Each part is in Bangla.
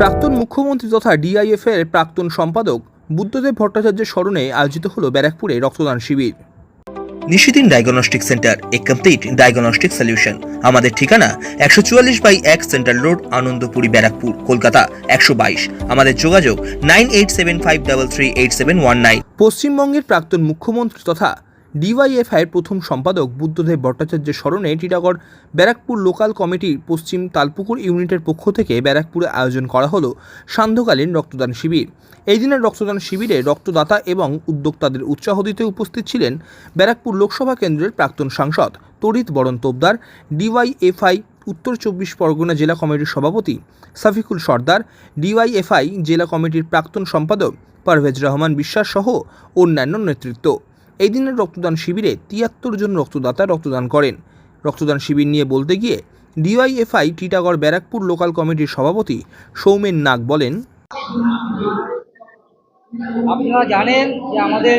প্রাক্তন মুখ্যমন্ত্রী তথা ডিআইএফ এর প্রাক্তন সম্পাদক বুদ্ধদেব ভট্টাচার্যের স্মরণে আয়োজিত হলো ব্যারাকপুরে রক্তদান শিবির। নিশিদিন ডায়াগনস্টিক সেন্টার এ কমপ্লিট ডায়াগনস্টিক সলিউশন। আমাদের ঠিকানা একশো চুয়াল্লিশ বাই এক সেন্ট্রাল রোড আনন্দপুরি ব্যারাকপুর কলকাতা একশো বাইশ। আমাদের যোগাযোগ nine eight seven five double three eight seven one nine. পশ্চিমবঙ্গের প্রাক্তন মুখ্যমন্ত্রী তথা ডিওয়াইএফআইয়ের প্রথম সম্পাদক বুদ্ধদেব ভট্টাচার্যের স্মরণে টিটাগড় ব্যারাকপুর লোকাল কমিটির পশ্চিম তালপুকুর ইউনিটের পক্ষ থেকে ব্যারাকপুরে আয়োজন করা হলো সান্ধ্যকালীন রক্তদান শিবির। এই দিনের রক্তদান শিবিরে রক্তদাতা এবং উদ্যোক্তাদের উৎসাহ দিতে উপস্থিত ছিলেন ব্যারাকপুর লোকসভা কেন্দ্রের প্রাক্তন সাংসদ তড়িৎ বরণ তোপদার ডিওয়াইএফআই উত্তর চব্বিশ পরগনা জেলা কমিটির সভাপতি সাফিকুল সর্দার ডিওয়াইএফআই জেলা কমিটির প্রাক্তন সম্পাদক পারভেজ রহমান বিশ্বাস সহ অন্যান্য নেতৃত্ব। এই দিনের রক্তদান শিবিরে তিয়াত্তর জন রক্তদাতা রক্তদান করেন। রক্তদান শিবির নিয়ে বলতে গিয়ে ডিওয়াইএফআই টিটাগড় ব্যারাকপুর লোকাল কমিটির সভাপতি সৌমেন নাগ বলেন, আপনারা জানেন যে আমাদের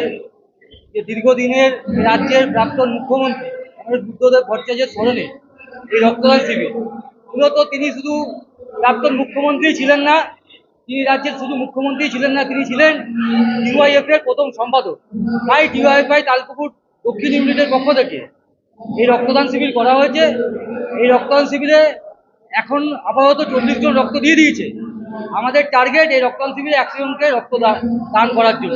যে দীর্ঘদিনের রাজ্যের প্রাক্তন মুখ্যমন্ত্রী আমাদের বুদ্ধদেব ভট্টাচার্যের স্মরণে এই রক্তদান শিবির, মূলত তিনি শুধু প্রাক্তন মুখ্যমন্ত্রী ছিলেন না তিনি রাজ্যের শুধু মুখ্যমন্ত্রী ছিলেন না, তিনি ছিলেন ডিওয়াইএফ এর প্রথম সম্পাদক। তাই ডিওয়াইএফ আই তালপুকুর দক্ষিণ ইউনিটের পক্ষ থেকে এই রক্তদান শিবির করা হয়েছে। এই রক্তদান শিবিরে এখন আপাতত চল্লিশ জন রক্ত দিয়ে দিয়েছে। আমাদের টার্গেট এই রক্তদান শিবিরে একশো জনকে রক্ত দান করার জন্য।